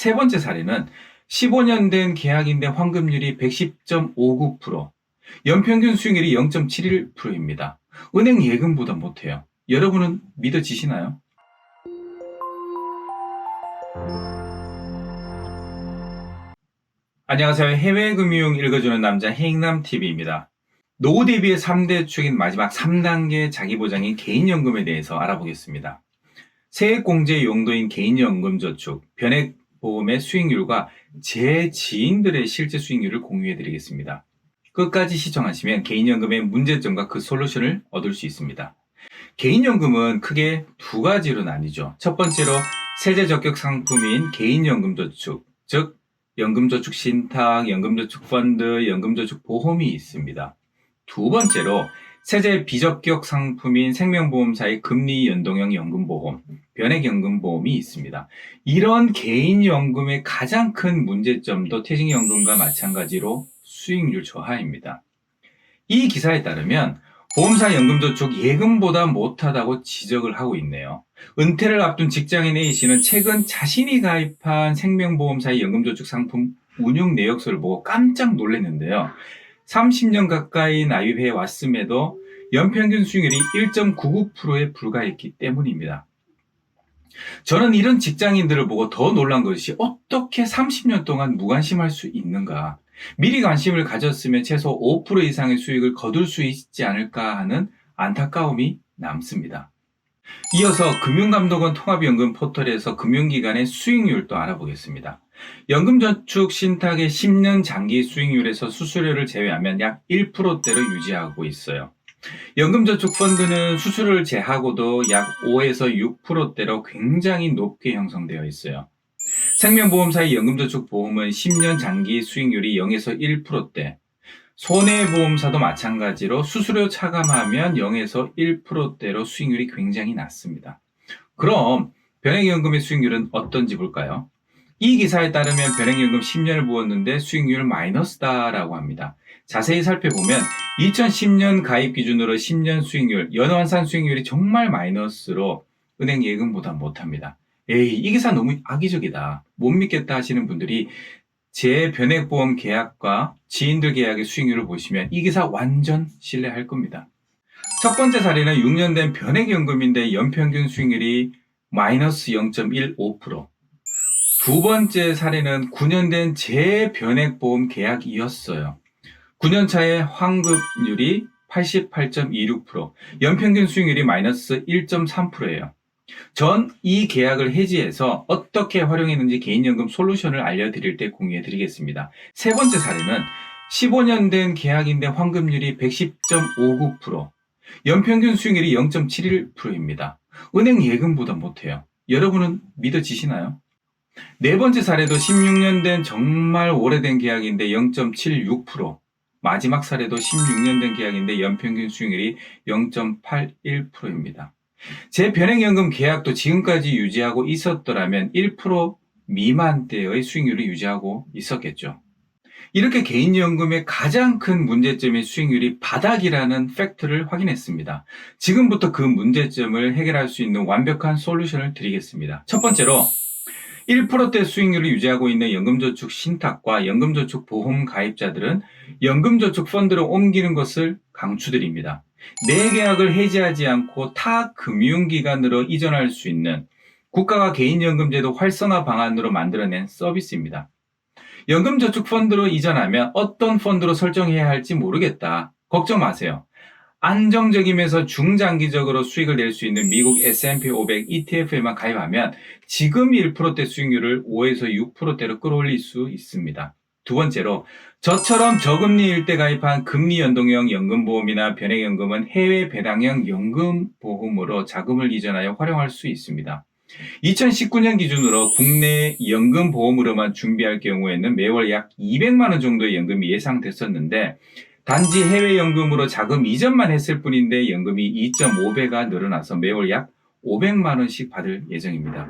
세 번째 사례는 15년 된 계약인데 환급률이 110.59%, 연평균 수익률이 0.71%입니다. 은행 예금보다 못해요. 여러분은 믿어지시나요? 안녕하세요. 해외 금융 읽어주는 남자 해익남TV입니다. 노후 대비의 3대 축인 마지막 3단계 자기보장인 개인연금에 대해서 알아보겠습니다. 세액공제 용도인 개인연금저축, 변액 보험의 수익률과 제 지인들의 실제 수익률을 공유해 드리겠습니다. 끝까지 시청하시면 개인연금의 문제점과 그 솔루션을 얻을 수 있습니다. 개인연금은 크게 두 가지로 나뉘죠. 첫 번째로 세제 적격 상품인 개인연금저축, 즉 연금저축 신탁, 연금저축 펀드, 연금저축 보험이 있습니다. 두 번째로 세제 비적격 상품인 생명보험사의 금리 연동형 연금보험, 변액연금보험이 있습니다. 이런 개인연금의 가장 큰 문제점도 퇴직연금과 마찬가지로 수익률 저하입니다. 이 기사에 따르면 보험사 연금저축 예금보다 못하다고 지적을 하고 있네요. 은퇴를 앞둔 직장인 A씨는 최근 자신이 가입한 생명보험사의 연금저축 상품 운용 내역서를 보고 깜짝 놀랐는데요. 30년 가까이 나입해 왔음에도 연평균 수익률이 1.99%에 불과했기 때문입니다. 저는 이런 직장인들을 보고 더 놀란 것이 어떻게 30년 동안 무관심할 수 있는가. 미리 관심을 가졌으면 최소 5% 이상의 수익을 거둘 수 있지 않을까 하는 안타까움이 남습니다. 이어서 금융감독원 통합연금 포털에서 금융기관의 수익률도 알아보겠습니다. 연금저축 신탁의 10년 장기 수익률에서 수수료를 제외하면 약 1%대로 유지하고 있어요. 연금저축 펀드는 수수료를 제하고도 약 5에서 6%대로 굉장히 높게 형성되어 있어요. 생명보험사의 연금저축 보험은 10년 장기 수익률이 0에서 1%대, 손해보험사도 마찬가지로 수수료 차감하면 0에서 1%대로 수익률이 굉장히 낮습니다. 그럼 변액연금의 수익률은 어떤지 볼까요? 이 기사에 따르면 변액연금 10년을 부었는데 수익률 마이너스다라고 합니다. 자세히 살펴보면 2010년 가입 기준으로 10년 수익률, 연환산 수익률이 정말 마이너스로 은행 예금보다 못합니다. 에이, 이 기사 너무 악의적이다. 못 믿겠다 하시는 분들이 제 변액보험 계약과 지인들 계약의 수익률을 보시면 이 기사 완전 신뢰할 겁니다. 첫 번째 사례는 6년 된 변액연금인데 연평균 수익률이 마이너스 0.15%. 두 번째 사례는 9년 된 재변액보험 계약이었어요. 9년 차의 환급률이 88.26%, 연평균 수익률이 마이너스 1.3%예요. 전 이 계약을 해지해서 어떻게 활용했는지 개인연금 솔루션을 알려드릴 때 공유해 드리겠습니다. 세 번째 사례는 15년 된 계약인데 환급률이 110.59%, 연평균 수익률이 0.71%입니다. 은행 예금보다 못해요. 여러분은 믿어지시나요? 네 번째 사례도 16년 된 정말 오래된 계약인데 0.76%. 마지막 사례도 16년 된 계약인데 연평균 수익률이 0.81%입니다. 제 변액연금 계약도 지금까지 유지하고 있었더라면 1% 미만대의 수익률을 유지하고 있었겠죠. 이렇게 개인연금의 가장 큰 문제점의 수익률이 바닥이라는 팩트를 확인했습니다. 지금부터 그 문제점을 해결할 수 있는 완벽한 솔루션을 드리겠습니다. 첫 번째로 1%대 수익률을 유지하고 있는 연금저축 신탁과 연금저축 보험 가입자들은 연금저축 펀드로 옮기는 것을 강추드립니다. 내 계약을 해지하지 않고 타 금융기관으로 이전할 수 있는 국가가 개인연금제도 활성화 방안으로 만들어낸 서비스입니다. 연금저축 펀드로 이전하면 어떤 펀드로 설정해야 할지 모르겠다. 걱정 마세요. 안정적이면서 중장기적으로 수익을 낼 수 있는 미국 S&P 500 ETF에만 가입하면 지금 1%대 수익률을 5에서 6%대로 끌어올릴 수 있습니다. 두 번째로 저처럼 저금리 일대 가입한 금리 연동형 연금보험이나 변액연금은 해외 배당형 연금보험으로 자금을 이전하여 활용할 수 있습니다. 2019년 기준으로 국내 연금보험으로만 준비할 경우에는 매월 약 200만 원 정도의 연금이 예상됐었는데 단지 해외 연금으로 자금 이전만 했을 뿐인데 연금이 2.5배가 늘어나서 매월 약 500만 원씩 받을 예정입니다.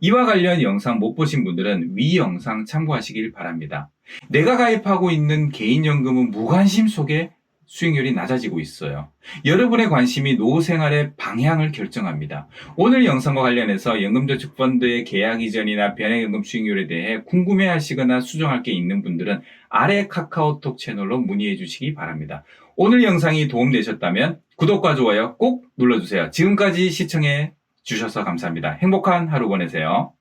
이와 관련 영상 못 보신 분들은 위 영상 참고하시길 바랍니다. 내가 가입하고 있는 개인연금은 무관심 속에 수익률이 낮아지고 있어요. 여러분의 관심이 노후 생활의 방향을 결정합니다. 오늘 영상과 관련해서 연금저축펀드의 계약 이전이나 변액연금 수익률에 대해 궁금해하시거나 수정할 게 있는 분들은 아래 카카오톡 채널로 문의해 주시기 바랍니다. 오늘 영상이 도움되셨다면 구독과 좋아요 꼭 눌러주세요. 지금까지 시청해 주셔서 감사합니다. 행복한 하루 보내세요.